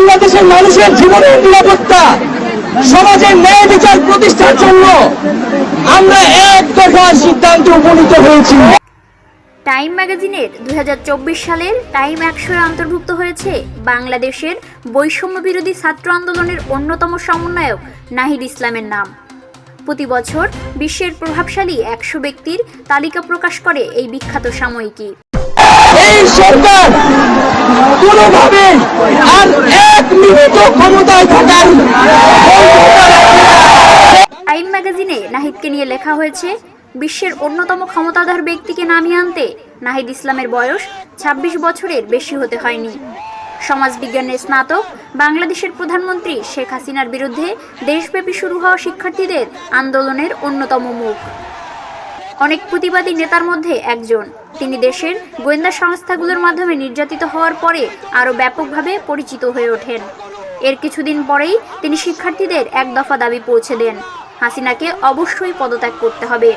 বাংলাদেশের মানুষের জীবনের নিরাপত্তা সমাজের ন্যায় বিচার প্রতিষ্ঠার জন্য আমরা এক দফার সিদ্ধান্তে উপনীত হয়েছি। টাইম ম্যাগাজিনের দুই সালের টাইম একশোয় অন্তর্ভুক্ত হয়েছে বাংলাদেশের বৈষম্য বিরোধী ছাত্র আন্দোলনের অন্যতম সমন্বয়ক নাহিদ ইসলামের নাম। প্রতি বছর বিশ্বের প্রভাবশালী একশো ব্যক্তির তালিকা প্রকাশ করে এই বিখ্যাত সাময়িকী। এই সরকার কোনোভাবে আর এক মিনিট ক্ষমতায় থাকার টাইম ম্যাগাজিনে নাহিদকে নিয়ে লেখা হয়েছে, বিশ্বের অন্যতম ক্ষমতাধর ব্যক্তিকে নামিয়ে আনতে নাহিদ ইসলামের বয়স ২৬ বছরের বেশি হতে হয়নি। সমাজবিজ্ঞানের স্নাতক, বাংলাদেশের প্রধানমন্ত্রী শেখ হাসিনার বিরুদ্ধে দেশব্যাপী শুরু হওয়া শিক্ষার্থীদের আন্দোলনের অন্যতম মুখ। অনেক প্রতিবাদী নেতার মধ্যে একজন। তিনি দেশের গোয়েন্দা সংস্থাগুলোর মাধ্যমে নির্যাতিত হওয়ার পরে আরও ব্যাপকভাবে পরিচিত হয়ে ওঠেন। এর কিছুদিন পরেই তিনি শিক্ষার্থীদের এক দফা দাবি পৌঁছে দেন। হাসিনাকে অবশ্যই পদত্যাগ করতে হবে।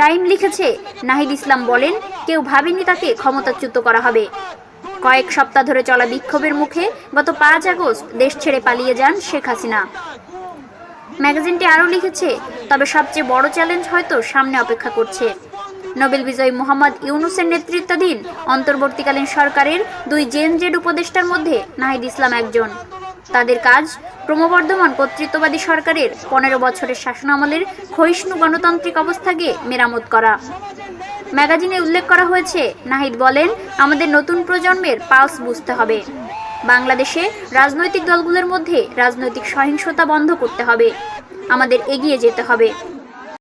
টাইম লিখেছে, নাহিদ ইসলাম বলেন, কেউ ভাবেনি তাকে ক্ষমতাচ্যুত করা হবে। কয়েক সপ্তাহ ধরে চলা বিক্ষোভের মুখে গত পাঁচ আগস্ট দেশ ছেড়ে পালিয়ে যান শেখ হাসিনা। ম্যাগাজিনটি আরও লিখেছে, তবে সবচেয়ে বড় চ্যালেঞ্জ হয়তো সামনে অপেক্ষা করছে। নোবেল বিজয়ী মোহাম্মদ ইউনুসের নেতৃত্বাধীন অন্তর্বর্তীকালীন সরকারের দুই জেন জেড উপদেষ্টার মধ্যে নাহিদ ইসলাম একজন। তাদের কাজ ক্রমবর্ধমান কর্তৃত্ববাদী সরকারের পনেরো বছরের শাসনামলের ক্ষয়িষ্ণু গণতান্ত্রিক অবস্থাকে মেরামত করা। ম্যাগাজিনে উল্লেখ করা হয়েছে, নাহিদ বলেন, আমাদের নতুন প্রজন্মের পালস বুঝতে হবে। বাংলাদেশে রাজনৈতিক দলগুলোর মধ্যে রাজনৈতিক সহিংসতা বন্ধ করতে হবে। আমাদের এগিয়ে যেতে হবে।